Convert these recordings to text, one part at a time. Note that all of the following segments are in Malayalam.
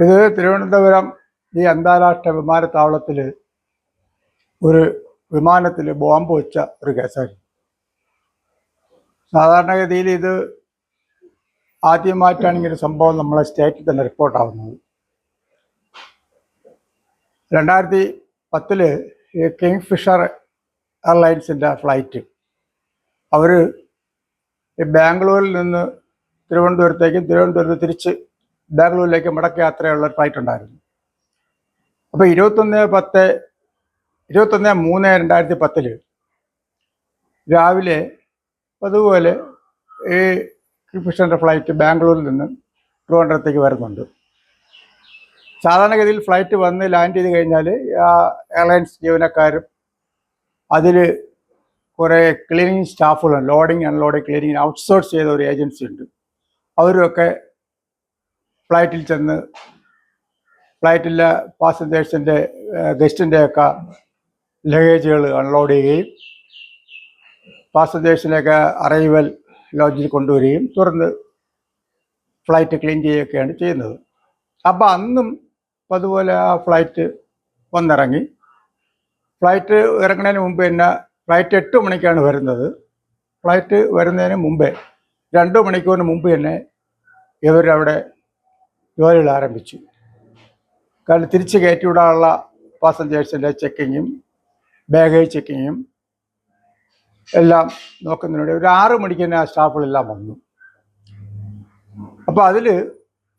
ഇത് തിരുവനന്തപുരം ഈ അന്താരാഷ്ട്ര വിമാനത്താവളത്തിൽ ഒരു വിമാനത്തിൽ ബോംബ് വെച്ച ഒരു കേസായിരുന്നു സാധാരണഗതിയിൽ ഇത് ആദ്യമായിട്ടാണ് ഇങ്ങനെ സംഭവം നമ്മളെ സ്റ്റേറ്റിൽ തന്നെ റിപ്പോർട്ടാവുന്നത്. രണ്ടായിരത്തി പത്തിൽ കിങ് ഫിഷർ എയർലൈൻസിന്റെ ഫ്ലൈറ്റ്. അവർ ബാംഗ്ലൂരിൽ നിന്ന് തിരുവനന്തപുരത്തേക്കും തിരുവനന്തപുരത്ത് തിരിച്ച് ബാംഗ്ലൂരിലേക്ക് മടക്ക യാത്രയുള്ള ഒരു ഫ്ലൈറ്റ് ഉണ്ടായിരുന്നു. അപ്പോൾ ഇരുപത്തൊന്ന് പത്ത് ഇരുപത്തൊന്ന് മൂന്ന് രണ്ടായിരത്തി പത്തിൽ രാവിലെ അതുപോലെ ഈ ഫിഷറിന്റെ ഫ്ലൈറ്റ് ബാംഗ്ലൂരിൽ നിന്ന് ട്രിവാൻഡ്രത്തേക്ക് വരുന്നുണ്ട്. സാധാരണഗതിയിൽ ഫ്ലൈറ്റ് വന്ന് ലാൻഡ് ചെയ്ത് കഴിഞ്ഞാൽ ആ എയർലൈൻസ് ജീവനക്കാരും അതിൽ കുറേ ക്ലീനിങ് സ്റ്റാഫുകളും ലോഡിങ് അൺലോഡിങ് ക്ലീനിങ് ഔട്ട്സോഴ്സ് ചെയ്ത ഒരു ഏജൻസി ഉണ്ട്. അവരൊക്കെ ഫ്ലൈറ്റിൽ ചെന്ന് ഫ്ലൈറ്റിലെ പാസഞ്ചേഴ്സിന്റെ ഗസ്റ്റിന്റെയൊക്കെ ലഗേജുകൾ അൺലോഡ് ചെയ്യുകയും പാസഞ്ചേഴ്സിനെയൊക്കെ അറൈവൽ ലോഡ്ജിൽ കൊണ്ടുവരികയും തുറന്ന് ഫ്ലൈറ്റ് ക്ലീൻ ചെയ്യുകയൊക്കെയാണ് ചെയ്യുന്നത്. അപ്പോൾ അന്നും അതുപോലെ ആ ഫ്ലൈറ്റ് വന്നിറങ്ങി. ഫ്ലൈറ്റ് ഇറങ്ങുന്നതിന് മുമ്പ് തന്നെ ഫ്ലൈറ്റ് എട്ട് മണിക്കാണ് വരുന്നത്. ഫ്ലൈറ്റ് വരുന്നതിന് മുമ്പേ രണ്ട് മണിക്കൂറിന് മുമ്പ് തന്നെ ഇവരവിടെ ജോലികൾ ആരംഭിച്ചു. കാരണം തിരിച്ച് കയറ്റിവിടാനുള്ള പാസഞ്ചേഴ്സിന്റെ ചെക്കിങ്ങും ബാഗേജ് ചെക്കിങ്ങും എല്ലാം നോക്കുന്നതിനോട് ഒരു ആറ് മണിക്ക് തന്നെ ആ സ്റ്റാഫുകളെല്ലാം വന്നു. അപ്പോൾ അതിൽ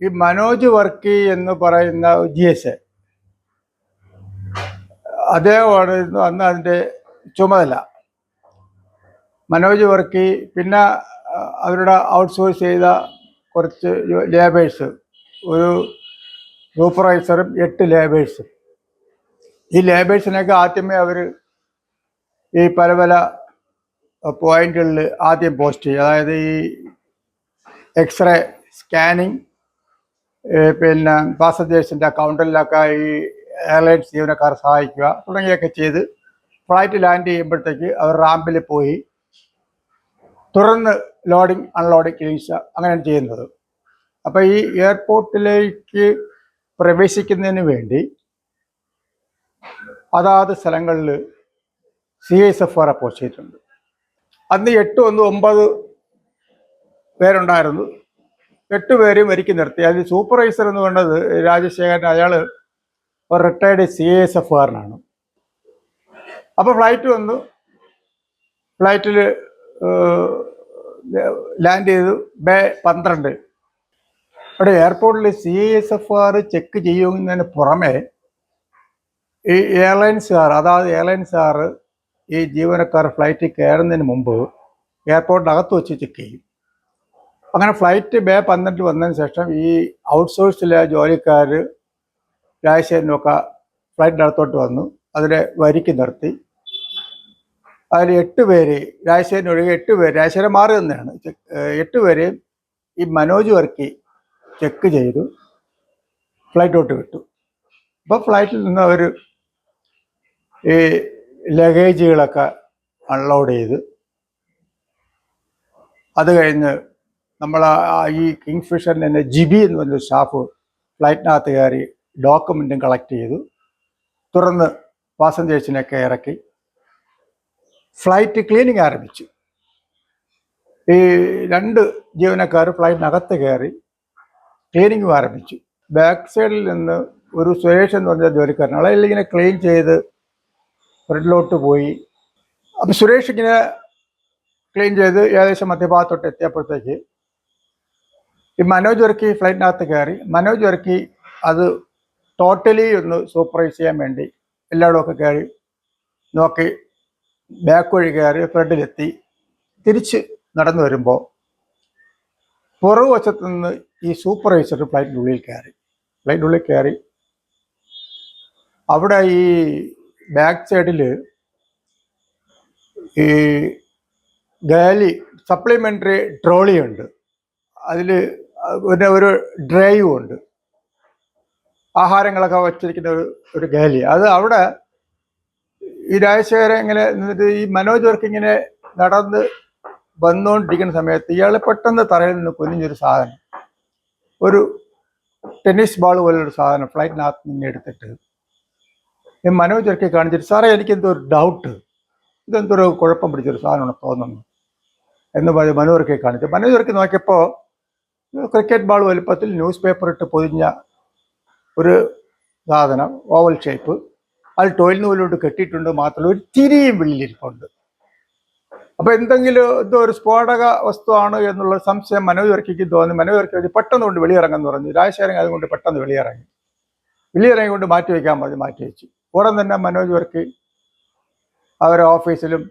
ഈ മനോജ് വർക്കി എന്ന് പറയുന്ന ജി എസ് എ അദ്ദേഹമായിരുന്നു അന്ന് അതിന്റെ ചുമതല. മനോജ് വർക്കി പിന്നെ അവരുടെ ഔട്ട്സോഴ്സ് ചെയ്ത കുറച്ച് ലേബേഴ്സ് ഒരു സൂപ്പർവൈസറും എട്ട് ലേബേഴ്സും. ഈ ലേബേഴ്സിനൊക്കെ ആദ്യമേ അവർ ഈ പല പല പോയിന്റുകളിൽ ആദ്യം പോസ്റ്റ് ചെയ്യും. അതായത് ഈ എക്സ്റേ സ്കാനിങ് പിന്നെ പാസഞ്ചേഴ്സിന്റെ അക്കൗണ്ടിലൊക്കെ ഈ എയർലൈൻസ് ജീവനക്കാർ സഹായിക്കുക തുടങ്ങിയൊക്കെ ചെയ്ത് ഫ്ലൈറ്റ് ലാൻഡ് ചെയ്യുമ്പോഴത്തേക്ക് അവർ റാമ്പിൽ പോയി. തുറന്ന് ലോഡിംഗ് അൺലോഡിങ് ക്ലീൻസ് അങ്ങനെയാണ് ചെയ്യുന്നത്. അപ്പോൾ ഈ എയർപോർട്ടിലേക്ക് പ്രവേശിക്കുന്നതിന് വേണ്ടി അതാത് സ്ഥലങ്ങളിൽ സി എസ് എഫ് ആർ അപ്പോസ് ചെയ്തിട്ടുണ്ട്. അന്ന് എട്ട് ഒന്ന് ഒമ്പത് പേരുണ്ടായിരുന്നു. എട്ട് പേരെയും ഒരുക്കി നിർത്തി. അതിൽ സൂപ്പർവൈസർ എന്ന് പറയുന്നത് രാജശേഖരൻ. അയാൾ ഒരു റിട്ടയർഡ് സി എസ് എഫ് ആറിനാണ് അപ്പോൾ ഫ്ലൈറ്റ് വന്നു. ഫ്ലൈറ്റിൽ ലാൻഡ് ചെയ്തു. ബേ പന്ത്രണ്ട് അവിടെ എയർപോർട്ടിൽ C S F R check ചെയ്യുന്നതിന് പുറമെ ഈ എയർലൈൻസുകാർ അതായത് എയർലൈൻസുകാർ ഈ ജീവനക്കാർ ഫ്ലൈറ്റിൽ കയറുന്നതിന് മുമ്പ് എയർപോർട്ടിനകത്ത് വെച്ച് ചെക്ക് ചെയ്യും. അങ്ങനെ ഫ്ലൈറ്റ് ബേ പന്ത്രണ്ട് വന്നതിന് ശേഷം ഈ ഔട്ട്സോഴ്സിലെ ജോലിക്കാർ രാജശേഖരനൊക്കെ ഫ്ലൈറ്റിന്റെ അടുത്തോട്ട് വന്നു. അതിനെ വരിക്ക് നിർത്തി. അതിൽ എട്ട് പേര് രാജശേഖരൻ ഒഴികെ എട്ട് പേര് രാജശേഖരൻ മാറി തന്നെയാണ് എട്ട് പേരെയും ഈ മനോജ് വർക്കി ചെക്ക് ചെയ്തു. ഫ്ലൈറ്റോട്ട് വിട്ടു അപ്പോൾ ഫ്ലൈറ്റിൽ നിന്ന് അവർ ഈ ലഗേജുകളൊക്കെ അൺലോഡ് ചെയ്ത്. അത് കഴിഞ്ഞ് നമ്മൾ ഈ കിങ് ഫിഷറിന്റെ തന്നെ ജിബി എന്ന് പറഞ്ഞ സ്റ്റാഫ് ഫ്ലൈറ്റിനകത്ത് കയറി ഡോക്യുമെന്റും കളക്ട് ചെയ്തു. തുറന്ന് പാസഞ്ചേഴ്സിനെയൊക്കെ ഇറക്കി. ഫ്ലൈറ്റ് ക്ലീനിങ് ആരംഭിച്ചു. ഈ രണ്ട് ജീവനക്കാർ ഫ്ലൈറ്റിനകത്ത് കയറി ക്ലീനിങ്ങും ആരംഭിച്ചു. ബാക്ക് സൈഡിൽ നിന്ന് ഒരു സുരേഷ് എന്ന് പറഞ്ഞ ജോലിക്കാരൻ അളയിൽ ഇങ്ങനെ ക്ലീൻ ചെയ്ത് ഫ്രണ്ടിലോട്ട് പോയി. അപ്പോൾ സുരേഷ് ഇങ്ങനെ ക്ലീൻ ചെയ്ത് ഏകദേശം മധ്യഭാഗത്തോട്ട് എത്തിയപ്പോഴത്തേക്ക് ഈ മനോജ് വർക്കി ഫ്ലൈറ്റിനകത്ത് കയറി. മനോജ് വർക്കി അത് ടോട്ടലി ഒന്ന് സൂപ്പർവൈസ് ചെയ്യാൻ വേണ്ടി എല്ലായിടും ഒക്കെ കയറി നോക്കി. ബാക്ക് വഴി കയറി ഫ്രണ്ടിലെത്തി. തിരിച്ച് നടന്നു വരുമ്പോൾ പുറകുവശത്തു നിന്ന് ഈ സൂപ്പർവൈസർ ഫ്ലൈറ്റിന്റെ ഉള്ളിൽ കയറി. ഫ്ലൈറ്റിന്റെ ഉള്ളിൽ കയറി. അവിടെ ഈ ബാക്ക് സൈഡിൽ ഈ ഗാലി സപ്ലിമെന്ററി ട്രോളി ഉണ്ട്. അതിൽ പിന്നെ ഒരു ഡ്രൈവും ഉണ്ട്. ആഹാരങ്ങളൊക്കെ വച്ചിരിക്കുന്ന ഒരു ഒരു ഗാലി. അത് അവിടെ ഈ രാജശേഖരൻ ഇങ്ങനെ നിന്നിട്ട് ഈ മനോജ് വർക്ക് ഇങ്ങനെ നടന്ന് വന്നുകൊണ്ടിരിക്കുന്ന സമയത്ത് ഇയാൾ പെട്ടെന്ന് തറയിൽ നിന്ന് കുനിഞ്ഞൊരു സാധനം. ഒരു ടെന്നീസ് ബാൾ പോലൊരു സാധനം ഫ്ലൈറ്റിനകത്ത് നിന്ന് എടുത്തിട്ട് മനോജ് ഇറക്കി കാണിച്ചിട്ട് സാറേ എനിക്കെന്തോ ഒരു ഡൗട്ട് ഇതെന്തൊരു കുഴപ്പം പിടിച്ചൊരു സാധനമാണ് തോന്നുന്നു. എന്ന് പറഞ്ഞ് മനോജ് ഇറക്കി കാണിച്ചു. മനോജ് നോക്കിയപ്പോൾ ക്രിക്കറ്റ് ബോൾ വലുപ്പത്തിൽ ന്യൂസ് പേപ്പർ ഇട്ട് പൊതിഞ്ഞ ഒരു സാധനം ഓവൽ ഷേപ്പ് അത് ടോയിൽ നൂലോട്ട് കെട്ടിയിട്ടുണ്ട് മാത്രമല്ല ഒരു തിരിയും വെള്ളിലിരിപ്പുണ്ട് അപ്പൊ എന്തെങ്കിലും ഇതൊരു ഒരു സ്ഫോടക വസ്തുവാണ് എന്നുള്ള സംശയം മനോജ് വർക്കിക്ക് തോന്നി. മനോജ് വർക്കി പെട്ടെന്ന് കൊണ്ട് വെളിയിറങ്ങെന്ന് പറഞ്ഞു. രാജശേഖരൻ അതുകൊണ്ട് പെട്ടെന്ന് വെളിയിറങ്ങി. വെളിയിറങ്ങി കൊണ്ട് മാറ്റി വയ്ക്കാൻ പറഞ്ഞു മാറ്റി വെച്ചു. ഉടൻ തന്നെ മനോജ് വർക്കി അവരെ ഓഫീസിലും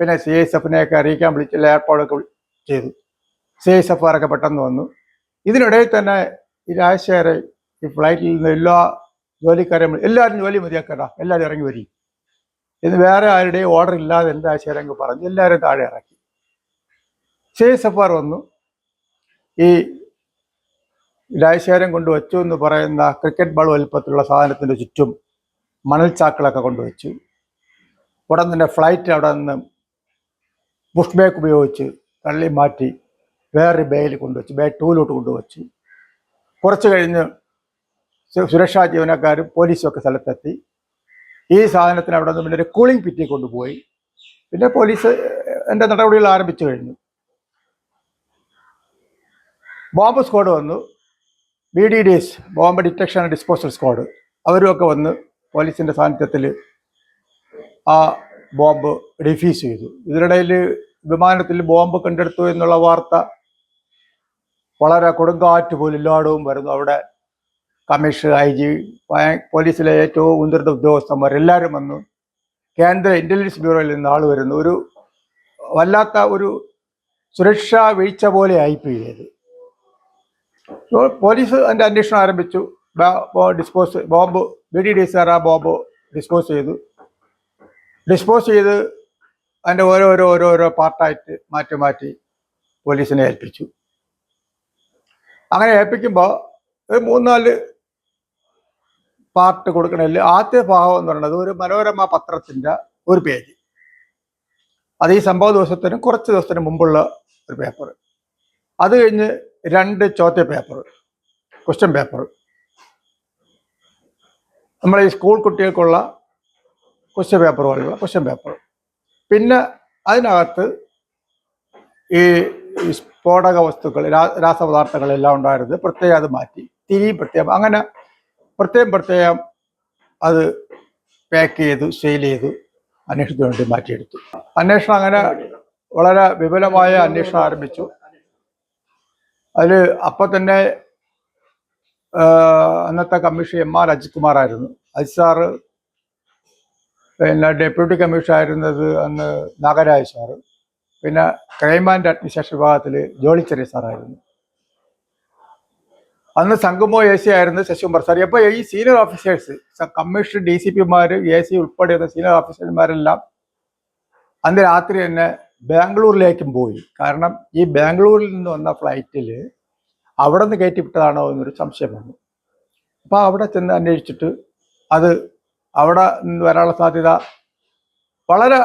പിന്നെ സി എസ് എഫിനെയൊക്കെ അറിയിക്കാൻ വിളിച്ചില്ല. ഏർപ്പാടൊക്കെ ചെയ്തു. സി എസ് എഫുകാരൊക്കെ പെട്ടെന്ന് വന്നു. ഇതിനിടയിൽ തന്നെ ഈ രാജശേഖരൻ ഈ ഫ്ലൈറ്റിൽ നിന്ന് എല്ലാ ജോലിക്കാരെയും എല്ലാവരും ജോലി മതിയാക്കണ്ട എല്ലാവരും ഇറങ്ങി വരും എന്ന് വേറെ ആരുടെയും ഓർഡർ ഇല്ലാതെ എന്റെ ആശയരംഗ് പറഞ്ഞു. എല്ലാവരും താഴെ ഇറക്കി. സി എസ് വന്നു. ഈ രാജശേഖരൻ കൊണ്ടുവച്ചു എന്ന് പറയുന്ന ക്രിക്കറ്റ് ബോൾ വലുപ്പത്തിലുള്ള സാധനത്തിന്റെ ചുറ്റും മണൽ ചാക്കുകളൊക്കെ കൊണ്ടുവച്ചു ഉടൻ തന്നെ ഫ്ലൈറ്റ് അവിടെ നിന്ന് ബുഷ്ബേക്ക് ഉപയോഗിച്ച് തള്ളി മാറ്റി വേറൊരു ബേയിൽ കൊണ്ടുവച്ചു ബേ ടൂലോട്ട് കൊണ്ടുവച്ചു കുറച്ച് കഴിഞ്ഞ് സുരക്ഷാ ജീവനക്കാരും പോലീസും ഒക്കെ സ്ഥലത്തെത്തി. ഈ സാധനത്തിന് അവിടെ നിന്ന് പിന്നെ ഒരു കൂളിംഗ് പിറ്റി കൊണ്ടുപോയി. പിന്നെ പോലീസ് എന്റെ നടപടികൾ ആരംഭിച്ചു കഴിഞ്ഞു. ബോംബ് സ്ക്വാഡ് വന്നു. B D D S bomb detection and disposal squad അവരുമൊക്കെ വന്ന് പോലീസിന്റെ സാന്നിധ്യത്തിൽ ആ ബോംബ് ഡിഫ്യൂസ് ചെയ്തു. ഇതിനിടയിൽ വിമാനത്തിൽ ബോംബ് കണ്ടെടുത്തു എന്നുള്ള വാർത്ത വളരെ കൊടുങ്കാറ്റ് പോലും എല്ലായിടവും വരുന്നു. അവിടെ കമ്മീഷണർ ഐ ജി പോലീസിലെ ഏറ്റവും ഉന്നത ഉദ്യോഗസ്ഥന്മാർ എല്ലാവരും വന്നു. കേന്ദ്ര ഇന്റലിജൻസ് ബ്യൂറോയിൽ നിന്ന് ആൾ വരുന്നു. ഒരു വല്ലാത്ത ഒരു സുരക്ഷാ വീഴ്ച പോലെ ആയിപ്പോയി ഇത് പോലീസ് അതിന്റെ അന്വേഷണം ആരംഭിച്ചു. Dispose bomb B D D sir ആ ബോംബ് ഡിസ്പോസ് ചെയ്തു. ഡിസ്പോസ് ചെയ്ത് അതിന്റെ ഓരോരോ ഓരോരോ പാർട്ടായിട്ട് മാറ്റി മാറ്റി പോലീസിനെ ഏൽപ്പിച്ചു. അങ്ങനെ ഏൽപ്പിക്കുമ്പോൾ മൂന്നാൽ പാർട്ട് കൊടുക്കണതിൽ ആദ്യ ഭാഗം എന്ന് പറയുന്നത് ഒരു മനോരമ പത്രത്തിന്റെ ഒരു പേജ്. അത് ഈ സംഭവ ദിവസത്തിന് കുറച്ച് ദിവസത്തിന് മുമ്പുള്ള ഒരു പേപ്പർ അത് കഴിഞ്ഞ് രണ്ട് ചോദ്യ പേപ്പർ ക്വസ്റ്റ്യൻ പേപ്പർ നമ്മൾ ഈ സ്കൂൾ കുട്ടികൾക്കുള്ള ക്വസ്റ്റ്യൻ പേപ്പർ പോലെയുള്ള ക്വസ്റ്റ്യൻ പേപ്പർ പിന്നെ അതിനകത്ത് ഈ സ്ഫോടക വസ്തുക്കൾ രാസപദാർത്ഥങ്ങളെല്ലാം ഉണ്ടായിരുന്നത് പ്രത്യേകം അത് മാറ്റി തിരിയും പ്രത്യേകം. അങ്ങനെ പ്രത്യേകം പ്രത്യേകം അത് പാക്ക് ചെയ്തു സെയിൽ ചെയ്തു അന്വേഷണത്തിന് വേണ്ടി മാറ്റിയെടുത്തു. അന്വേഷണം അങ്ങനെ വളരെ വിപുലമായ അന്വേഷണം ആരംഭിച്ചു. അതിൽ അപ്പം തന്നെ അന്നത്തെ commission M R Ajith Ajith sir പിന്നെ ഡെപ്യൂട്ടി കമ്മീഷൻ ആയിരുന്നത് അന്ന് നാഗരാജ് സാറ്. പിന്നെ ക്രൈം ആൻഡ് അഡ്മിനിസ്ട്രേഷൻ വിഭാഗത്തിൽ ജോളി ചെറിയ സാറായിരുന്നു. അന്ന് സംഗമോ എ സി ആയിരുന്നു ശശികുമാർ സാർ. അപ്പോൾ ഈ senior officers commissioner D C പിമാർ എ സി ഉൾപ്പെടെയുള്ള സീനിയർ ഓഫീസർമാരെല്ലാം അന്ന് രാത്രി തന്നെ ബാംഗ്ലൂരിലേക്കും പോയി. കാരണം ഈ ബാംഗ്ലൂരിൽ നിന്ന് വന്ന ഫ്ലൈറ്റിൽ അവിടെ നിന്ന് കയറ്റി വിട്ടതാണോ എന്നൊരു സംശയം വന്നു. അപ്പോൾ അവിടെ ചെന്ന് അന്വേഷിച്ചിട്ട് അത് അവിടെ നിന്ന് വരാനുള്ള സാധ്യത വളരെ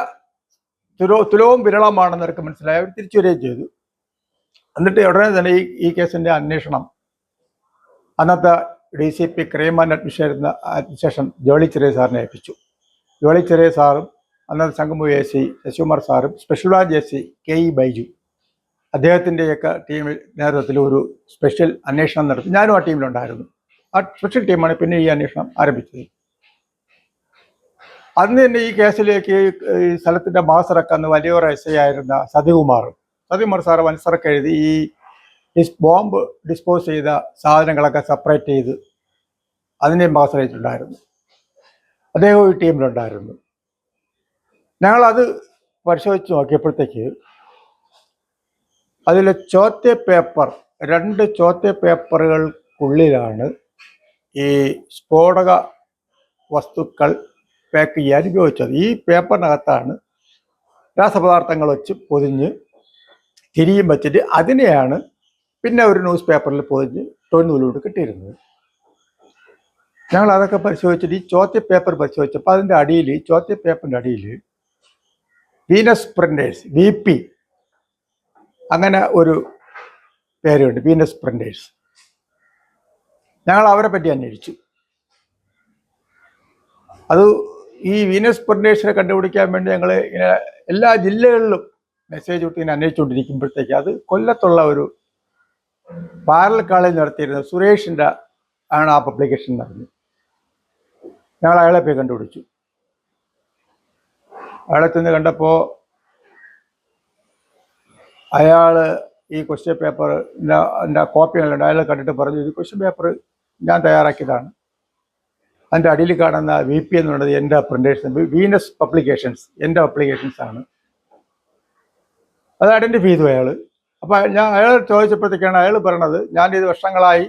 തുലോ തുലവും വിരളമാണെന്നൊക്കെ മനസ്സിലായി. അവർ തിരിച്ചു വരികയും ചെയ്തു. എന്നിട്ട് ഉടനെ തന്നെ ഈ ഈ കേസിന്റെ അന്വേഷണം അന്നത്തെ D C P crime and administration administration Jolly Cheriya സാറിനെ ഏൽപ്പിച്ചു. ജോളി ചെറിയ സാറും അന്നത്തെ സംഗമു എ സി ശശികുമാർ സാറും special branch A C K E Baiju. അദ്ദേഹത്തിന്റെയൊക്കെ ടീമിൽ നേതൃത്വത്തിൽ ഒരു സ്പെഷ്യൽ അന്വേഷണം നടത്തി. ഞാനും ആ ടീമിലുണ്ടായിരുന്നു. ആ സ്പെഷ്യൽ ടീമാണ് പിന്നെ ഈ അന്വേഷണം ആരംഭിച്ചത്. അന്ന് തന്നെ ഈ കേസിലേക്ക് ഈ സ്ഥലത്തിന്റെ മാസ്റ്ററൊക്കെ അന്ന് വലിയൊരു എസ് ഐ ആയിരുന്ന സതികുമാർ. സതികുമാർ സാറ് മനസ്സറൊക്കെ എഴുതി ഈ ഡിസ് ബോംബ് ഡിസ്പോസ് ചെയ്ത സാധനങ്ങളൊക്കെ സെപ്പറേറ്റ് ചെയ്ത് അതിനെയും ആശ്രയിച്ചിട്ടുണ്ടായിരുന്നു അദ്ദേഹം ഈ ടീമിലുണ്ടായിരുന്നു ഞങ്ങളത് പരിശോധിച്ച് നോക്കിയപ്പോഴത്തേക്ക് അതിലെ ചോത്തെ പേപ്പർ രണ്ട് ചോത്തെ പേപ്പറുകൾക്കുള്ളിലാണ് ഈ സ്ഫോടക വസ്തുക്കൾ പാക്ക് ചെയ്യാൻ ഉപയോഗിച്ചത്. ഈ പേപ്പറിനകത്താണ് രാസപദാർത്ഥങ്ങൾ വെച്ച് പൊതിഞ്ഞ് തിരിയും വെച്ചിട്ട് അതിനെയാണ് പിന്നെ ഒരു ന്യൂസ് പേപ്പറിൽ പോയി തൊഴിലൂടെ കിട്ടിയിരുന്നത്. ഞങ്ങൾ അതൊക്കെ പരിശോധിച്ചിട്ട് ഈ ചോദ്യ പേപ്പർ പരിശോധിച്ചപ്പോൾ അതിന്റെ അടിയിൽ ചോദ്യ പേപ്പറിന്റെ അടിയിൽ വീനസ് പ്രിന്റേഴ്സ് വി പി അങ്ങനെ ഒരു പേരുണ്ട് വീനസ് പ്രിന്റേഴ്സ്. ഞങ്ങൾ അവരെ പറ്റി അന്വേഷിച്ചു. അത് ഈ വീനസ് പ്രിന്റേഴ്സിനെ കണ്ടുപിടിക്കാൻ വേണ്ടി ഞങ്ങൾ ഇങ്ങനെ എല്ലാ ജില്ലകളിലും മെസ്സേജ് വിട്ട് ഇങ്ങനെ അന്വേഷിച്ചുകൊണ്ടിരിക്കുമ്പോഴത്തേക്ക് അത് കൊല്ലത്തുള്ള ഒരു പാരൽ കളി നടത്തിയിരുന്ന സുരേഷിന്റെ ആണ് ആ പബ്ലിക്കേഷൻ നടന്നത്. ഞങ്ങൾ അയാളെ പോയി കണ്ടുപിടിച്ചു. അയാളെ ചെന്ന് കണ്ടപ്പോൾ അയാൾ ഈ ക്വസ്റ്റ്യൻ പേപ്പർ എന്റെ കോപ്പികളുണ്ട് അയാൾ കണ്ടിട്ട് പറഞ്ഞു ഇത് ക്വസ്റ്റ്യൻ പേപ്പർ ഞാൻ തയ്യാറാക്കിയതാണ്. അതിന്റെ അടിയിൽ കാണുന്ന വി പി എന്ന് പറയുന്നത് എന്റെ പ്രിന്റേഷൻ വീനസ് പബ്ലിക്കേഷൻസ് എന്റെ പബ്ലിക്കേഷൻസ് ആണ്. അത് ഐഡന്റിഫൈ ചെയ്തു അയാൾ അപ്പോൾ ഞാൻ അയാൾ ചോദിച്ചപ്പോഴത്തേക്കാണ് അയാൾ പറയണത്. ഞാൻ ഇത് വർഷങ്ങളായി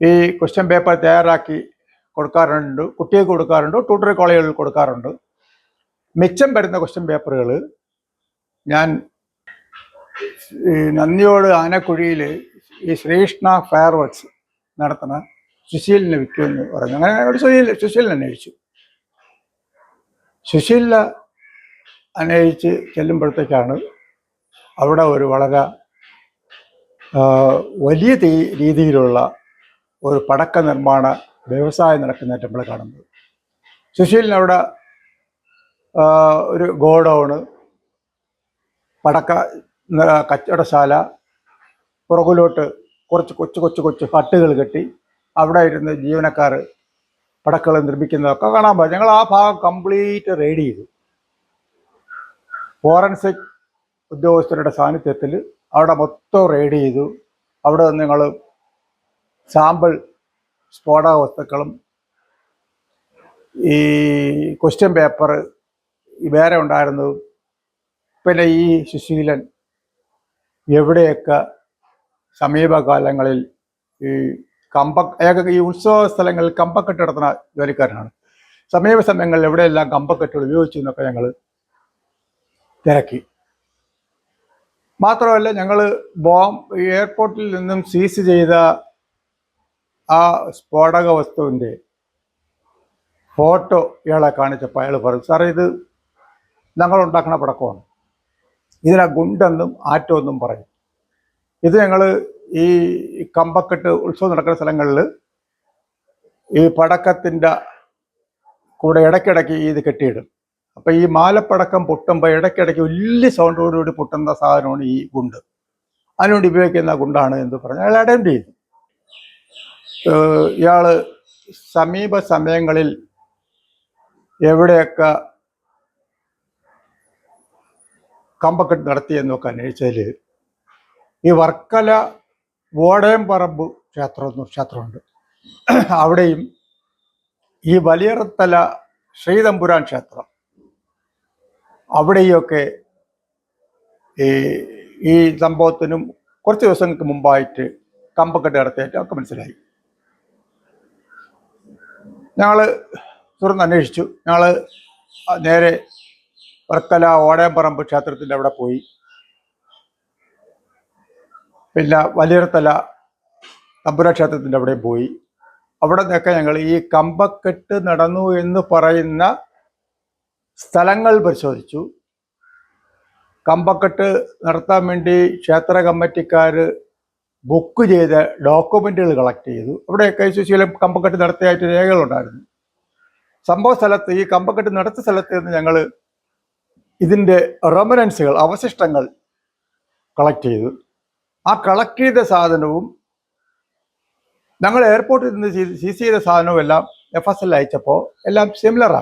ഈ ക്വസ്റ്റ്യൻ പേപ്പർ തയ്യാറാക്കി കൊടുക്കാറുണ്ട് കുട്ടികൾക്ക് കൊടുക്കാറുണ്ട് ട്യൂട്ടർ കോളേജുകളിൽ കൊടുക്കാറുണ്ട്. മിച്ചം വരുന്ന ക്വസ്റ്റ്യൻ പേപ്പറുകൾ ഞാൻ നന്ദിയോട് ആനക്കുഴിയിൽ ഈ ശ്രീകൃഷ്ണ ഫയർ വർക്സ് നടത്തുന്ന സുശീലിനെ വിൽക്കുമെന്ന് പറഞ്ഞു. അങ്ങനെ ഞങ്ങളുടെ സുശീൽ സുശീലിനെ അന്വേഷിച്ചു. സുശീലിനെ അന്വേഷിച്ച് ചെല്ലുമ്പോഴത്തേക്കാണ് അവിടെ ഒരു വളരെ വലിയ രീതിയിലുള്ള ഒരു പടക്ക നിർമ്മാണ വ്യവസായം നടക്കുന്നതായിട്ട് നമ്മൾ കാണുന്നത്. സുശീലിന് അവിടെ ഒരു ഗോഡൗണ് പടക്ക കച്ചവടശാല പുറകിലോട്ട് കുറച്ച് കൊച്ചു കൊച്ചു കൊച്ചു ഹട്ടുകൾ കെട്ടി അവിടെ ഇരുന്ന് ജീവനക്കാർ പടക്കൾ നിർമ്മിക്കുന്നതൊക്കെ കാണാൻ പറ്റും. ഞങ്ങൾ ആ ഭാഗം കംപ്ലീറ്റ് റെയ്ഡ് ചെയ്തു. ഫോറൻസിക് ഉദ്യോഗസ്ഥരുടെ സാന്നിധ്യത്തിൽ അവിടെ മൊത്തം റെയ്ഡ് ചെയ്തു. അവിടെ നിങ്ങൾ സാമ്പിൾ സ്ഫോടക വസ്തുക്കളും ഈ ക്വസ്റ്റ്യൻ പേപ്പർ വേറെ ഉണ്ടായിരുന്നു പിന്നെ ഈ സുശീലൻ എവിടെയൊക്കെ സമീപകാലങ്ങളിൽ ഈ കമ്പ ഈ ഉത്സവ സ്ഥലങ്ങളിൽ കമ്പക്കെട്ട് നടത്തുന്ന ജോലിക്കാരനാണ്. സമീപ സമയങ്ങളിൽ എവിടെയെല്ലാം കമ്പക്കെട്ടുകൾ ഉപയോഗിച്ചു എന്നൊക്കെ ഞങ്ങൾ തിരക്കി. മാത്രമല്ല ഞങ്ങൾ ബോം എയർപോർട്ടിൽ നിന്നും സീസ് ചെയ്ത ആ സ്ഫോടക വസ്തുവിന്റെ ഫോട്ടോ ഇയാളെ കാണിച്ചപ്പോൾ അയാൾ പറഞ്ഞു സാറേ ഇത് ഞങ്ങൾ ഉണ്ടാക്കുന്ന പടക്കമാണ്. ഇതിനെ ഗുണ്ടെന്നും ആറ്റമെന്നും പറയും. ഇത് ഞങ്ങൾ ഈ കമ്പക്കെട്ട് ഉത്സവം നടക്കുന്ന സ്ഥലങ്ങളിൽ ഈ പടക്കത്തിന്റെ കൂടെ ഇടയ്ക്കിടയ്ക്ക് ഇത് കെട്ടിയിടും. അപ്പം ഈ മാലപ്പടക്കം പൊട്ടുമ്പോൾ ഇടയ്ക്കിടയ്ക്ക് വലിയ സൗണ്ടോടുകൂടി പൊട്ടുന്ന സാധനമാണ് ഈ ഗുണ്ട്. അതിനുവേണ്ടി ഉപയോഗിക്കുന്ന ഗുണ്ടാണ് എന്ന് പറഞ്ഞ് അയാൾ അറ്റൻഡ് ചെയ്തു ഇയാൾ സമീപ സമയങ്ങളിൽ എവിടെയൊക്കെ കമ്പക്കെട്ട് നടത്തിയെന്നൊക്കെ അന്വേഷിച്ചാൽ ഈ വർക്കല ഓടയംപറമ്പ് ക്ഷേത്രം എന്നൊരു ക്ഷേത്രമുണ്ട്. അവിടെയും ഈ വലിയറത്തല ശ്രീതമ്പുരാൻ ക്ഷേത്രം. അവിടെയൊക്കെ ഈ ഈ സംഭവത്തിനും കുറച്ച് ദിവസങ്ങൾക്ക് മുമ്പായിട്ട് കമ്പക്കെട്ട് നടത്തിയിട്ട് ഒക്കെ മനസ്സിലായി. ഞങ്ങൾ തുറന്ന് അന്വേഷിച്ചു. ഞങ്ങൾ നേരെ വർക്കല ഓടയംപറമ്പ് ക്ഷേത്രത്തിന്റെ അവിടെ പോയി. പിന്നെ വലിയർത്തല തമ്പുര ക്ഷേത്രത്തിന്റെ അവിടെ പോയി. അവിടെ നിന്നൊക്കെ ഞങ്ങൾ ഈ കമ്പക്കെട്ട് നടന്നു എന്ന് പറയുന്ന സ്ഥലങ്ങൾ പരിശോധിച്ചു. കമ്പക്കെട്ട് നടത്താൻ വേണ്ടി ക്ഷേത്ര കമ്മിറ്റിക്കാർ ബുക്ക് ചെയ്ത ഡോക്യുമെന്റുകൾ കളക്ട് ചെയ്തു. അവിടെ അവിടെയൊക്കെ സുശീലം കമ്പക്കെട്ട് നടത്തിയായിട്ട് രേഖകളുണ്ടായിരുന്നു. സംഭവ സ്ഥലത്ത് ഈ കമ്പക്കെട്ട് നടത്തിയ സ്ഥലത്ത് നിന്ന് ഞങ്ങൾ ഇതിന്റെ റെമനൻസുകൾ അവശിഷ്ടങ്ങൾ കളക്ട് ചെയ്തു. ആ കളക്ട് ചെയ്ത സാധനവും ഞങ്ങൾ എയർപോർട്ടിൽ നിന്ന് സീസ് ചെയ്ത സാധനവും എല്ലാം എഫ് എസ് എൽ അയച്ചപ്പോൾ എല്ലാം സിമിലർ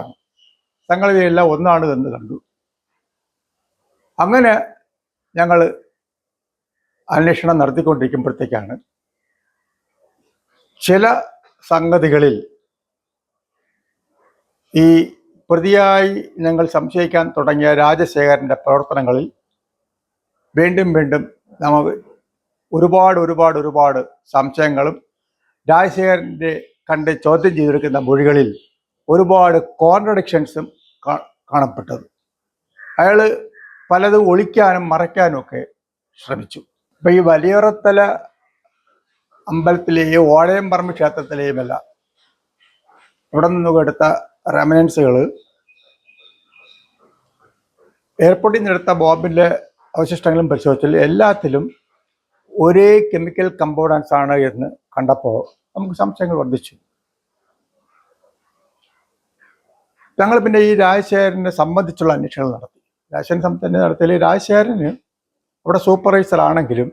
സംഗതിയെല്ലാം ഒന്നാണ് എന്ന് കണ്ടു. അങ്ങനെ ഞങ്ങൾ അന്വേഷണം നടത്തിക്കൊണ്ടിരിക്കുമ്പോഴത്തേക്കാണ് ചില സംഗതികളിൽ ഈ പ്രതിയായി ഞങ്ങൾ സംശയിക്കാൻ തുടങ്ങിയ രാജശേഖരന്റെ പ്രവർത്തനങ്ങളിൽ വീണ്ടും വീണ്ടും നമുക്ക് ഒരുപാട് ഒരുപാട് ഒരുപാട് സംശയങ്ങളും രാജശേഖരന്റെ കണ്ട് ചോദ്യം ചെയ്തെടുക്കുന്ന മൊഴികളിൽ ഒരുപാട് കോൺട്രഡിക്ഷൻസും കാണപ്പെട്ടത്. അയാൾ പലതും ഒളിക്കാനും മറയ്ക്കാനും ഒക്കെ ശ്രമിച്ചു. ഇപ്പം ഈ വലിയറത്തല അമ്പലത്തിലെയും ഓടയംപറമ്പ് ക്ഷേത്രത്തിലെയും എല്ലാം ഇവിടെ നിന്നൊക്കെ എടുത്ത റെമനൻസുകൾ എയർപോർട്ടിൽ നിന്നെടുത്ത ബോംബിന്റെ അവശിഷ്ടങ്ങളും പരിശോധിച്ചാൽ എല്ലാത്തിലും ഒരേ കെമിക്കൽ കമ്പോണൻസ് ആണ് എന്ന് കണ്ടപ്പോൾ നമുക്ക് സംശയങ്ങൾ വർദ്ധിച്ചു. ഞങ്ങൾ പിന്നെ ഈ രാജശേഖരനെ സംബന്ധിച്ചുള്ള അന്വേഷണം നടത്തി. രാജശേഖരൻ സംബന്ധിച്ച് നടത്തിയാൽ രാജശേഖരന് അവിടെ സൂപ്പർവൈസർ ആണെങ്കിലും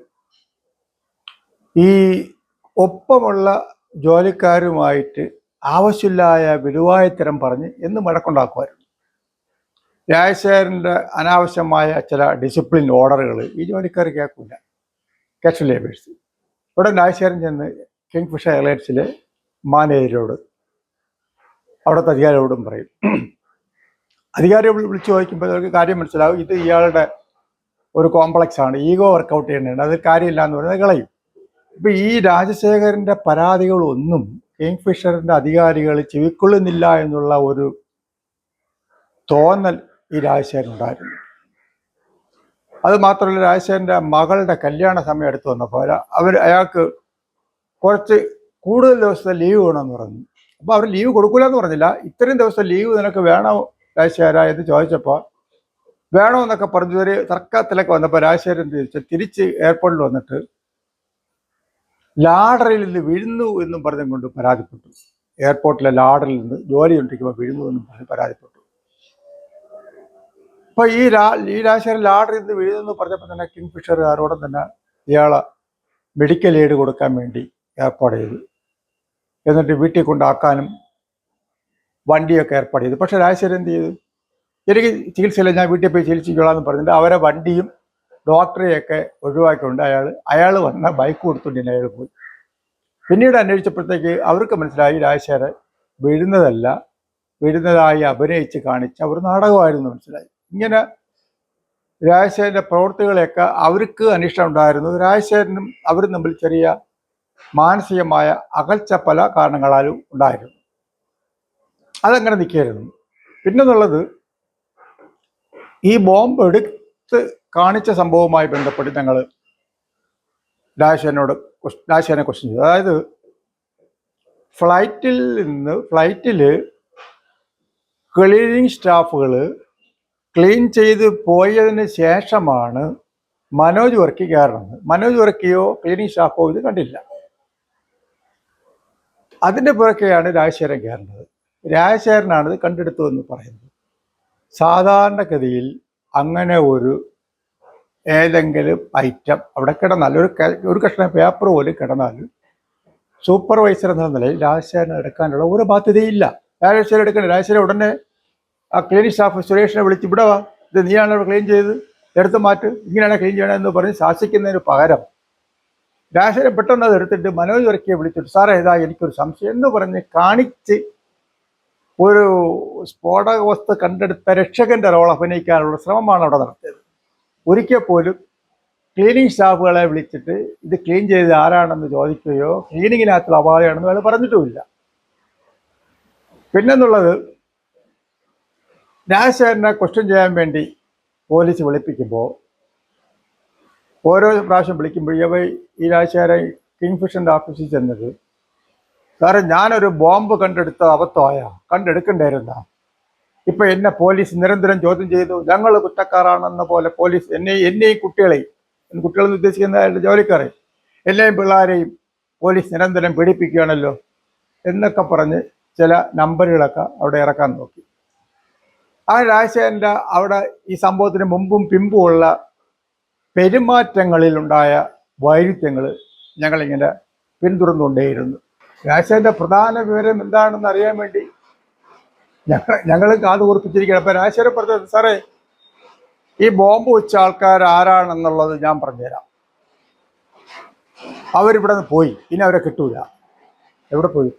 ഈ ഒപ്പമുള്ള ജോലിക്കാരുമായിട്ട് ആവശ്യമില്ലായ വിലുവായത്തരം പറഞ്ഞ് എന്ന് മഴക്കുണ്ടാക്കുമായിരുന്നു രാജശേഖരന്റെ അനാവശ്യമായ ചില ഡിസിപ്ലിൻ ഓർഡറുകൾ ഈ ജോലിക്കാർ കേൾക്കില്ല കാഷ്വൽ ലേബേഴ്സ് ഇവിടെ രാജശേഖരൻ ചെന്ന് കിങ് ഫിഷർ എയർലൈൻസിലെ മാനേജരോട് അവിടുത്തെ അധികാരിയോടും പറയും. അധികാരി വിളി- വിളിച്ചു ചോദിക്കുമ്പോൾ അവർക്ക് കാര്യം മനസ്സിലാവും. ഇത് ഇയാളുടെ ഒരു കോംപ്ലക്സ് ആണ്. ഈഗോ വർക്കൗട്ട് ചെയ്യേണ്ടത് അതിൽ കാര്യമില്ല എന്ന് പറയുന്നത് കളയും. ഇപ്പൊ ഈ രാജശേഖരന്റെ പരാതികളൊന്നും കിങ് ഫിഷറിന്റെ അധികാരികൾ ചെവിക്കൊള്ളുന്നില്ല എന്നുള്ള ഒരു തോന്നൽ ഈ രാജശേഖരൻ ഉണ്ടായിരുന്നു. അത് മാത്രമല്ല രാജശേഖരന്റെ മകളുടെ കല്യാണ സമയം എടുത്തു വന്നപ്പോൾ അവർ അയാൾക്ക് കുറച്ച് കൂടുതൽ ദിവസത്തെ ലീവ് വേണമെന്ന് പറഞ്ഞു. അപ്പോൾ അവർ ലീവ് കൊടുക്കില്ല എന്ന് പറഞ്ഞില്ല. ഇത്രയും ദിവസം ലീവ് നിനക്ക് വേണോ രാജശേഖര എന്ന് ചോദിച്ചപ്പോൾ വേണോ എന്നൊക്കെ പറഞ്ഞു ഒരു തർക്കത്തിലൊക്കെ വന്നപ്പോൾ രാജശേഖരൻ തിരിച്ച് തിരിച്ച് എയർപോർട്ടിൽ വന്നിട്ട് ലാഡറിൽ നിന്ന് വീഴുന്നു എന്നും പറഞ്ഞും കൊണ്ട് പരാതിപ്പെട്ടു. എയർപോർട്ടിലെ ലാഡറിൽ നിന്ന് ജോലി ഉണ്ടിരിക്കുമ്പോൾ വീഴുന്നു എന്നും പറഞ്ഞ് പരാതിപ്പെട്ടു. അപ്പൊ ഈ രാ ഈ രാജശേഖരൻ ലാഡറിൽ നിന്ന് വീഴുന്നു പറഞ്ഞപ്പോൾ തന്നെ കിങ് ഫിഷറുകാരോടും തന്നെ ഇയാളെ മെഡിക്കൽ എയ്ഡ് കൊടുക്കാൻ വേണ്ടി ഏർപ്പാട് ചെയ്തു. എന്നിട്ട് വീട്ടിൽ കൊണ്ടാക്കാനും വണ്ടിയൊക്കെ ഏർപ്പാട് ചെയ്തു. പക്ഷേ രാജശേഖരൻ എന്ത് ചെയ്തു? എനിക്ക് ചികിത്സയില്ല ഞാൻ വീട്ടിൽ പോയി ചികിത്സിച്ചോളാം എന്ന് പറഞ്ഞിട്ട് അവരെ വണ്ടിയും ഡോക്ടറെയൊക്കെ ഒഴിവാക്കിക്കൊണ്ട് അയാൾ അയാൾ വന്ന ബൈക്ക് കൊടുത്തുകൊണ്ട് അയാൾ പോയി. പിന്നീട് അന്വേഷിച്ചപ്പോഴത്തേക്ക് അവർക്ക് മനസ്സിലായി രാജശേഖരൻ വീഴുന്നതല്ല വീഴുന്നതായി അഭിനയിച്ച് കാണിച്ച അവർ നാടകമായിരുന്നു മനസ്സിലായി. ഇങ്ങനെ രാജശേഖരന്റെ പ്രവൃത്തികളെയൊക്കെ അവർക്ക് അനിഷ്ടം ഉണ്ടായിരുന്നു. രാജശേഖരനും അവരും തമ്മിൽ ചെറിയ മാനസികമായ അകൽച്ച പല കാരണങ്ങളാലും ഉണ്ടായിരുന്നു. അതങ്ങനെ നിൽക്കുകയായിരുന്നു. പിന്നെന്നുള്ളത് ഈ ബോംബ് എടുത്ത് കാണിച്ച സംഭവവുമായി ബന്ധപ്പെട്ട് ഞങ്ങൾ ഡാഷനോട് ഡാഷനെ ക്വസ്റ്റ്യൻ ചെയ്തു. അതായത് ഫ്ലൈറ്റിൽ നിന്ന് ഫ്ലൈറ്റിൽ ക്ലീനിങ് സ്റ്റാഫുകൾ ക്ലീൻ ചെയ്ത് പോയതിന് ശേഷമാണ് മനോജ് വർക്കി കയറുന്നത്. മനോജ് വർക്കിയോ ക്ലീനിങ് സ്റ്റാഫോ ഇത് കണ്ടില്ല. അതിന്റെ പുറക്കെയാണ് രാജശേഖരൻ കയറുന്നത്. രാജശേഖരനാണ് ഇത് കണ്ടെടുത്തു എന്ന് പറയുന്നത്. സാധാരണഗതിയിൽ അങ്ങനെ ഒരു ഏതെങ്കിലും ഐറ്റം അവിടെ കിടന്നാൽ ഒരു ഒരു കഷ്ണം പേപ്പർ പോലും കിടന്നാൽ സൂപ്പർവൈസർ എന്ന നിലയിൽ രാജശേഖരൻ എടുക്കാനുള്ള ഒരു ബാധ്യതയില്ല. രാജശേഖരൻ എടുക്കണം രാജശേഖരൻ ഉടനെ ആ ക്ലീനിക് സ്റ്റാഫ് സുരേഷിനെ വിളിച്ച് ഇവിടെ വാ ഇത് നീയാണ് ക്ലീൻ ചെയ്ത് എടുത്ത് മാറ്റ് ഇങ്ങനെയാണ് ക്ലീൻ ചെയ്യണമെന്ന് പറഞ്ഞ് ശാസിക്കുന്നതിന് പകരം രാജശേഖരൻ പെട്ടെന്ന് അത് എടുത്തിട്ട് മനോജ് വർക്കിയെ വിളിച്ചിട്ട് സാറേ ഇതാ എനിക്കൊരു സംശയം. എന്ന് പറഞ്ഞ് കാണിച്ച് ഒരു സ്ഫോടക വസ്തു കണ്ടെടുത്ത രക്ഷകന്റെ റോൾ അഭിനയിക്കാനുള്ള ശ്രമമാണ് അവിടെ നടത്തിയത്. ഒരിക്കൽ പോലും ക്ലീനിങ് സ്റ്റാഫുകളെ വിളിച്ചിട്ട് ഇത് ക്ലീൻ ചെയ്ത് ആരാണെന്ന് ചോദിക്കുകയോ ക്ലീനിങ്ങിനകത്തുള്ള അപാകമാണെന്ന് അയാൾ പറഞ്ഞിട്ടുമില്ല. പിന്നെന്നുള്ളത് രാജശേഖരനെ ക്വസ്റ്റ്യൻ ചെയ്യാൻ വേണ്ടി പോലീസ് വിളിപ്പിക്കുമ്പോൾ ഓരോ പ്രാവശ്യം വിളിക്കുമ്പോൾ ഇവ ഈ രാജശേഖരൻ കിങ് ഫിഷറിന്റെ ഓഫീസിൽ ചെന്നത്. സാറേ ഞാനൊരു ബോംബ് കണ്ടെടുത്ത അബദ്ധമായ കണ്ടെടുക്കണ്ടായിരുന്ന. ഇപ്പം എന്നെ പോലീസ് നിരന്തരം ചോദ്യം ചെയ്തു ഞങ്ങൾ കുറ്റക്കാരാണെന്ന പോലെ പോലീസ് എന്നെ എന്നെയും കുട്ടികളെയും കുട്ടികളെന്ന് ഉദ്ദേശിക്കുന്ന ജോലിക്കാരെ എന്നെയും പിള്ളേരെയും പോലീസ് നിരന്തരം പീഡിപ്പിക്കുകയാണല്ലോ എന്നൊക്കെ പറഞ്ഞ് ചില നമ്പറുകളൊക്കെ അവിടെ ഇറക്കാൻ നോക്കി. ആ രാജശേഖരന്റെ അവിടെ ഈ സംഭവത്തിന് മുമ്പും പിമ്പുമുള്ള പെരുമാറ്റങ്ങളിലുണ്ടായ വൈരുദ്ധ്യങ്ങൾ ഞങ്ങളിങ്ങനെ പിന്തുടർന്നുകൊണ്ടേയിരുന്നു. രാജശേഖരന്റെ പ്രധാന വിവരം എന്താണെന്ന് അറിയാൻ വേണ്ടി ഞങ്ങൾ ഞങ്ങളും കാത് കുറിപ്പിച്ചിരിക്കുകയാണ്. അപ്പോൾ രാജശേഖരൻ പറഞ്ഞത് സാറേ ഈ ബോംബ് വെച്ച ആൾക്കാർ ആരാണെന്നുള്ളത് ഞാൻ പറഞ്ഞുതരാം. അവരിവിടെ നിന്ന് പോയി. ഇനി അവരെ കിട്ടൂല. എവിടെ പോയി?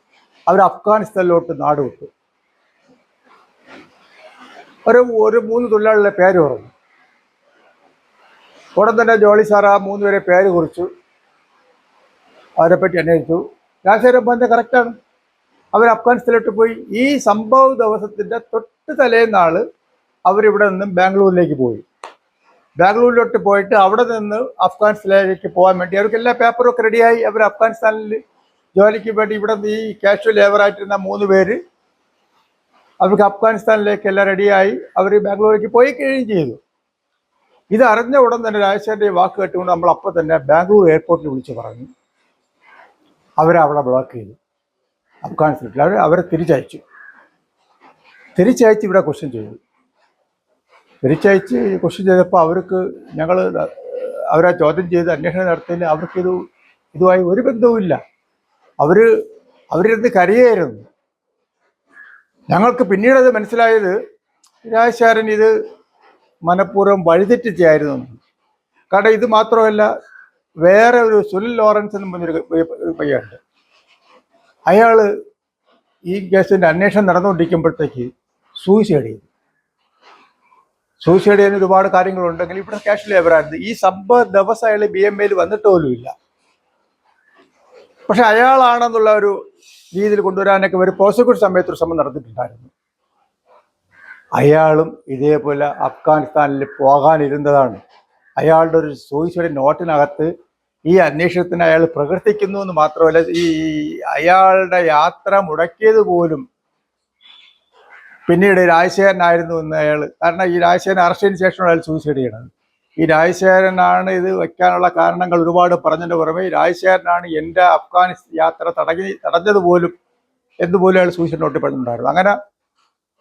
അവർ അഫ്ഗാനിസ്ഥാനിലോട്ട് നാട് വിട്ടു. ഒരു ഒരു മൂന്ന് തൊഴിലാളികളുടെ പേര് പറഞ്ഞു ഉടൻ തന്നെ ജോളി സാർ ആ മൂന്ന് പേരെ പേര് കുറിച്ചു. അവരെപ്പറ്റി അന്വേഷിച്ചു. രാജശേഖരൻ പറഞ്ഞ കറക്റ്റാണ് അവർ അഫ്ഗാനിസ്ഥാനിലോട്ട് പോയി. ഈ സംഭവ ദിവസത്തിന്റെ തൊട്ട് തലേന്നാൾ അവരിവിടെ നിന്നും ബാംഗ്ലൂരിലേക്ക് പോയി. ബാംഗ്ലൂരിലോട്ട് പോയിട്ട് അവിടെ നിന്ന് അഫ്ഗാനിസ്ഥാനിലേക്ക് പോകാൻ വേണ്ടി അവർക്ക് എല്ലാ പേപ്പറും ഒക്കെ റെഡിയായി അവർ അഫ്ഗാനിസ്ഥാനിൽ ജോലിക്ക് വേണ്ടി ഇവിടെ നിന്ന് ഈ കാഷ്വൽ ലേബറായിട്ടിരുന്ന മൂന്ന് പേര് അവർക്ക് അഫ്ഗാനിസ്ഥാനിലേക്ക് എല്ലാം റെഡിയായി അവർ ബാംഗ്ലൂരിലേക്ക് പോയി കഴിയുകയും ചെയ്തു. ഇത് അറിഞ്ഞ ഉടൻ തന്നെ രാജശേഖരന്റെ വാക്ക് കേട്ടുകൊണ്ട് നമ്മൾ അപ്പം തന്നെ ബാംഗ്ലൂർ എയർപോർട്ടിൽ വിളിച്ച് പറഞ്ഞു. അവരെ അവിടെ ബ്ലോക്ക് ചെയ്തു. അഫ്ഗാനിസ്ഥാനിൽ അവർ അവരെ തിരിച്ചയച്ചു. തിരിച്ചയച്ച് ഇവിടെ ക്വസ്റ്റ്യൻ ചെയ്തു. തിരിച്ചയച്ച് ക്വസ്റ്റ്യൻ ചെയ്തപ്പോൾ അവർക്ക് ഞങ്ങൾ അവരെ ചോദ്യം ചെയ്ത് അന്വേഷണം നടത്തിയതിൽ അവർക്കിത് ഇതുമായി ഒരു ബന്ധവുമില്ല അവർ അവരിരുന്ന് കരയായിരുന്നു. ഞങ്ങൾക്ക് പിന്നീടത് മനസ്സിലായത് രാജശാരൻ ഇത് മനഃപൂർവം വഴിതെറ്റിച്ചായിരുന്നു കാരണം ഇത് മാത്രമല്ല വേറെ ഒരു സുനിൽ ലോറൻസ് എന്ന് പറഞ്ഞൊരു പയ്യ- പയ്യുണ്ട് അയാൾ ഈ കേസിന്റെ അന്വേഷണം നടന്നുകൊണ്ടിരിക്കുമ്പോഴത്തേക്ക് സൂയിസൈഡ് ചെയ്തു. സൂയിസൈഡ് ചെയ്യാൻ ഒരുപാട് കാര്യങ്ങളുണ്ടെങ്കിൽ ഇവിടെ ക്യാഷ് ലേബറായിരുന്നു ഈ സംഭവ ദിവസം അയാൾ ബി എം എയിൽ വന്നിട്ട് പോലുമില്ല പക്ഷെ അയാളാണെന്നുള്ള ഒരു രീതിയിൽ കൊണ്ടുവരാനൊക്കെ ഒരു പ്രോസിക്യൂട്ട് സമയത്ത് ഒരു ശ്രമം നടത്തിയിട്ടുണ്ടായിരുന്നു അയാളും ഇതേപോലെ അഫ്ഗാനിസ്ഥാനിൽ പോകാനിരുന്നതാണ്. അയാളുടെ ഒരു സൂയിസൈഡ് നോട്ടിനകത്ത് ഈ അന്വേഷണത്തിന് അയാൾ പ്രകർത്തിക്കുന്നു എന്ന് മാത്രമല്ല ഈ അയാളുടെ യാത്ര മുടക്കിയത് പോലും പിന്നീട് രാജശേഖരനായിരുന്നു എന്ന് അയാൾ കാരണം ഈ രാജശേഖരൻ അറസ്റ്റിന് ശേഷമാണ് അയാൾ സൂയിസൈഡ് ചെയ്യണത്. ഈ രാജശേഖരനാണ് ഇത് വയ്ക്കാനുള്ള കാരണങ്ങൾ ഒരുപാട് പറഞ്ഞതിന്റെ പുറമെ ഈ രാജശേഖരനാണ് എന്റെ അഫ്ഗാനിസ്ഥാൻ യാത്ര തടങ്ങി തടഞ്ഞത് പോലും എന്തുപോലും അയാൾ സൂയിസൈഡ് നോട്ടിൽ പെടുന്നുണ്ടായിരുന്നു. അങ്ങനെ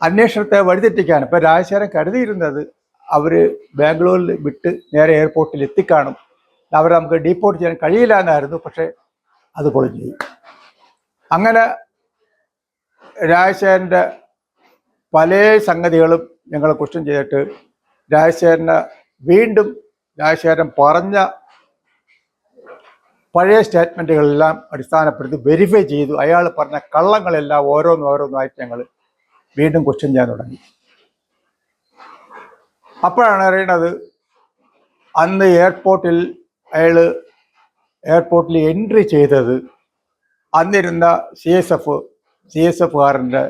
അന്വേഷണത്തെ വഴിതെറ്റിക്കാൻ ഇപ്പം രാജശേഖരൻ കരുതിയിരുന്നത് അവർ ബാംഗ്ലൂരിൽ വിട്ട് നേരെ എയർപോർട്ടിൽ എത്തിക്കാണും. അവരെ നമുക്ക് ഡീപ്പോർട്ട് ചെയ്യാൻ കഴിയില്ല എന്നായിരുന്നു. പക്ഷേ അത് പൊളിഞ്ഞു അങ്ങനെ രാജശേഖരന്റെ പല സംഗതികളും ഞങ്ങൾ ക്വസ്റ്റ്യൻ ചെയ്തിട്ട് രാജശേഖരനെ വീണ്ടും രാജശേഖരൻ പറഞ്ഞ പഴയ സ്റ്റേറ്റ്മെന്റുകളെല്ലാം അടിസ്ഥാനപ്പെടുത്തി വെരിഫൈ ചെയ്തു. അയാൾ പറഞ്ഞ കള്ളങ്ങളെല്ലാം ഓരോന്നും ഓരോന്നായിട്ട് ഞങ്ങൾ വീണ്ടും ക്വസ്റ്റ്യൻ ചെയ്യാൻ തുടങ്ങി. അപ്പോഴാണ് അറിയണത് അന്ന് എയർപോർട്ടിൽ അയാൾ എയർപോർട്ടിൽ എൻട്രി ചെയ്തത് അന്നിരുന്ന C S F C S എഫുകാരന്റെ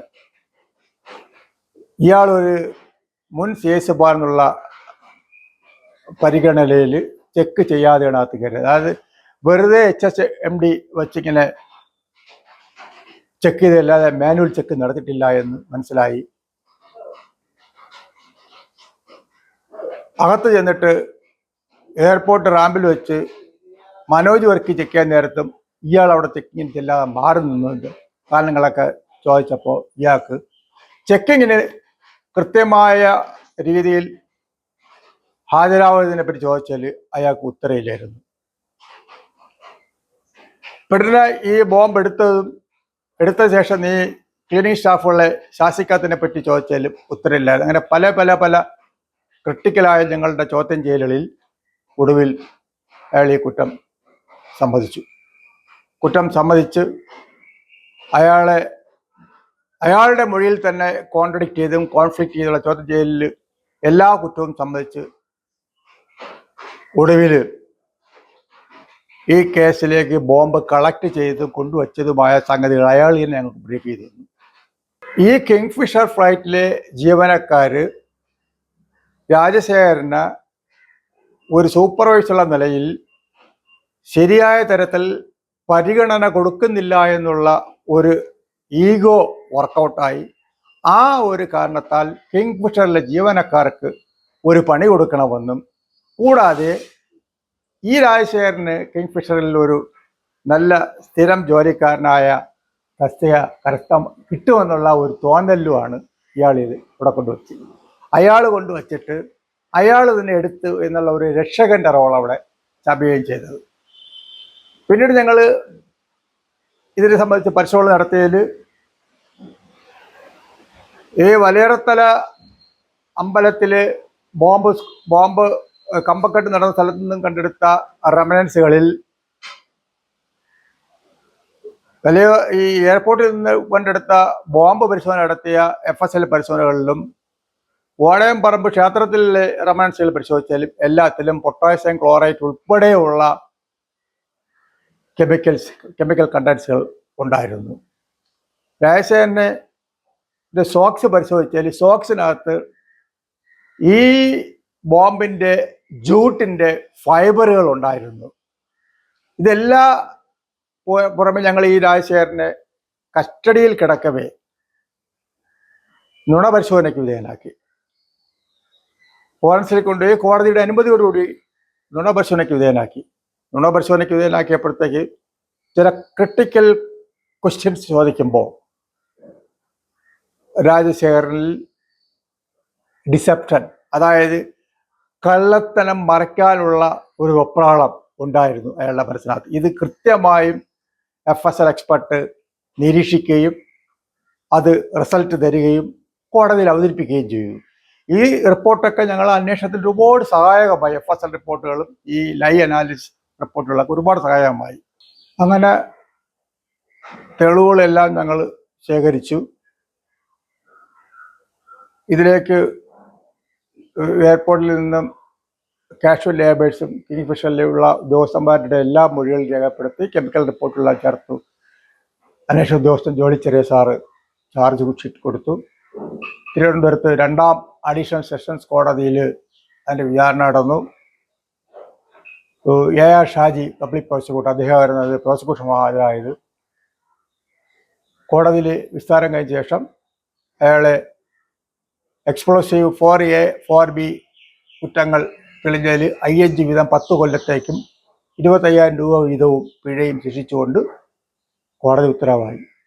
ഇയാളൊരു മുൻ സി എസ് എഫ് എന്നുള്ള പരിഗണനയിൽ ചെക്ക് ചെയ്യാതെയാണ് അകത്ത് കയറിയത്. അതായത് വെറുതെ എച്ച് എസ് എം ഡി വെച്ചിങ്ങനെ ചെക്ക് ചെയ്തല്ലാതെ മാനുവൽ ചെക്ക് നടത്തിയിട്ടില്ല എന്ന് മനസ്സിലായി. അകത്ത് ചെന്നിട്ട് എയർപോർട്ട് റാമ്പിൽ വെച്ച് മനോജ് വർക്ക് ചെക്ക് ചെയ്യാൻ നേരത്തും ഇയാൾ അവിടെ ചെക്കിങ്ങിന് ചെല്ലാതെ മാറി നിന്നുണ്ട്. കാരണങ്ങളൊക്കെ ചോദിച്ചപ്പോൾ ഇയാൾക്ക് ചെക്കിങ്ങിന് കൃത്യമായ രീതിയിൽ ഹാജരാവുന്നതിനെ പറ്റി ചോദിച്ചാൽ അയാൾക്ക് ഉത്തരയില്ലായിരുന്നു പെട്ടെന്ന് ഈ ബോംബ് എടുത്തതും എടുത്ത ശേഷം നീ ക്ലീനിങ് സ്റ്റാഫുകളെ ശാസിക്കാത്തതിനെ പറ്റി ചോദിച്ചാലും ഉത്തരമില്ലായിരുന്നു അങ്ങനെ പല പല പല ക്രിട്ടിക്കലായ ഞങ്ങളുടെ ചോദ്യം ചെയ്യലുകളിൽ ഒടുവിൽ അയാൾ ഈ കുറ്റം സമ്മതിച്ചു. കുറ്റം സമ്മതിച്ച് അയാളെ അയാളുടെ മൊഴിയിൽ തന്നെ കോൺട്രഡിക്റ്റ് ചെയ്തും കോൺഫ്ലിക്റ്റ് ചെയ്തുള്ള ചോദ്യം ചെയ്യലിൽ എല്ലാ കുറ്റവും സമ്മതിച്ച് ഒടുവിൽ ഈ കേസിലേക്ക് ബോംബ് കളക്ട് ചെയ്ത് കൊണ്ടുവച്ചതുമായ സംഗതികൾ അയാൾ തന്നെ ഞങ്ങൾക്ക് ബ്രീഫ് ചെയ്തിരുന്നു. ഈ കിങ് ഫിഷർ ഫ്ലൈറ്റിലെ ജീവനക്കാർ രാജശേഖരന് ഒരു സൂപ്പർവൈസറുള്ള നിലയിൽ ശരിയായ തരത്തിൽ പരിഗണന കൊടുക്കുന്നില്ല എന്നുള്ള ഒരു ഈഗോ വർക്കൗട്ടായി ആ ഒരു കാരണത്താൽ കിങ് ഫിഷറിലെ ജീവനക്കാർക്ക് ഒരു പണി കൊടുക്കണമെന്നും കൂടാതെ ഈ രാജശേഖരന് കിങ് ഫിഷറിൽ ഒരു നല്ല സ്ഥിരം ജോലിക്കാരനായ തസ്തിക കരസ്ഥം കിട്ടുമെന്നുള്ള ഒരു തോന്നലുമാണ് ഇയാൾ ഇത് ഇവിടെ കൊണ്ടുവച്ചത് അയാൾ കൊണ്ടുവച്ചിട്ട് അയാൾ ഇതിനെ എടുത്തു എന്നുള്ള ഒരു രക്ഷകന്റെ റോൾ അവിടെ ചമയുകയും ചെയ്തത്. പിന്നീട് ഞങ്ങൾ ഇതിനെ സംബന്ധിച്ച് പരിശോധന നടത്തിയതിൽ ഈ വലയറത്തല അമ്പലത്തിൽ ബോംബ് ബോംബ് കമ്പക്കെട്ട് നടന്ന സ്ഥലത്തു നിന്നും കണ്ടെടുത്ത റെമനൻസുകളിൽ വലിയ ഈ എയർപോർട്ടിൽ നിന്ന് കണ്ടെടുത്ത ബോംബ് പരിശോധന നടത്തിയ എഫ് എസ് എൽ പരിശോധനകളിലും ഓടയം പറമ്പ് ക്ഷേത്രത്തിലെ റെമനൻസുകൾ പരിശോധിച്ചാലും എല്ലാത്തിലും പൊട്ടാസ്യം ക്ലോറൈറ്റ് ഉൾപ്പെടെയുള്ള കെമിക്കൽസ് കെമിക്കൽ കണ്ടൻസുകൾ ഉണ്ടായിരുന്നു. രാജശേഖരനെ സോക്സ് പരിശോധിച്ചാൽ സോക്സിനകത്ത് ഈ ബോംബിന്റെ ജൂട്ടിന്റെ ഫൈബറുകൾ ഉണ്ടായിരുന്നു. ഇതെല്ലാ പുറമെ ഞങ്ങൾ ഈ രാജശേഖരനെ കസ്റ്റഡിയിൽ കിടക്കവേ നുണ പരിശോധനയ്ക്ക് വിധേയനാക്കി. ഫോറൻസിൽ കൊണ്ടുപോയി കോടതിയുടെ അനുമതിയോടുകൂടി നുണ പരിശോധനയ്ക്ക് വിധേയനാക്കി. നുണ പരിശോധനയ്ക്ക് വിധേയനാക്കിയപ്പോഴത്തേക്ക് ചില ക്രിട്ടിക്കൽ ക്വസ്റ്റ്യൻസ് ചോദിക്കുമ്പോൾ രാജശേഖരനിൽ ഡിസെപ്ഷൻ അതായത് കള്ളത്തനം മറയ്ക്കാനുള്ള ഒരു വെപ്രാളം ഉണ്ടായിരുന്നു അയാളുടെ മനസ്സിനകത്ത്. ഇത് കൃത്യമായും എഫ് എസ് എൽ എക്സ്പെർട്ട് നിരീക്ഷിക്കുകയും അത് റിസൾട്ട് തരികയും കോടതിയിൽ അവതരിപ്പിക്കുകയും ചെയ്തു. ഈ റിപ്പോർട്ടൊക്കെ ഞങ്ങൾ അന്വേഷണത്തിൽ ഒരുപാട് സഹായകമായി എഫ് എസ് എൽ റിപ്പോർട്ടുകളും ഈ ലൈ അനാലിസിസ് റിപ്പോർട്ടുകളൊക്കെ ഒരുപാട് സഹായകമായി. അങ്ങനെ തെളിവുകളെല്ലാം ഞങ്ങൾ ശേഖരിച്ചു. ഇതിലേക്ക് എയർപോർട്ടിൽ നിന്നും കാഷ്വൽ ലേബേഴ്സും കിങ്ഫിഷറിലുള്ള ഉദ്യോഗസ്ഥന്മാരുടെ എല്ലാ മൊഴികളും രേഖപ്പെടുത്തി കെമിക്കൽ റിപ്പോർട്ടുള്ള ചേർത്തു അന്വേഷണ ഉദ്യോഗസ്ഥൻ ജോളി ചെറിയ സാറ് ചാർജ് ഷീറ്റ് കൊടുത്തു. തിരുവനന്തപുരത്ത് രണ്ടാം അഡീഷണൽ സെഷൻസ് കോടതിയിൽ അതിന്റെ വിചാരണ നടന്നു. A R Shaji public prosecutor അദ്ദേഹമായിരുന്നു അത് പ്രോസിക്യൂഷൻ ഹാജരായത് കോടതിയിൽ വിസ്താരം കഴിഞ്ഞ ശേഷം അയാളെ explosive four A four B കുറ്റങ്ങൾ തെളിഞ്ഞതിൽ അയ്യഞ്ച് വീതം പത്ത് കൊല്ലത്തേക്കും ഇരുപത്തയ്യായിരം രൂപ വീതവും പിഴയും ശിക്ഷിച്ചുകൊണ്ട് കോടതി ഉത്തരവായി.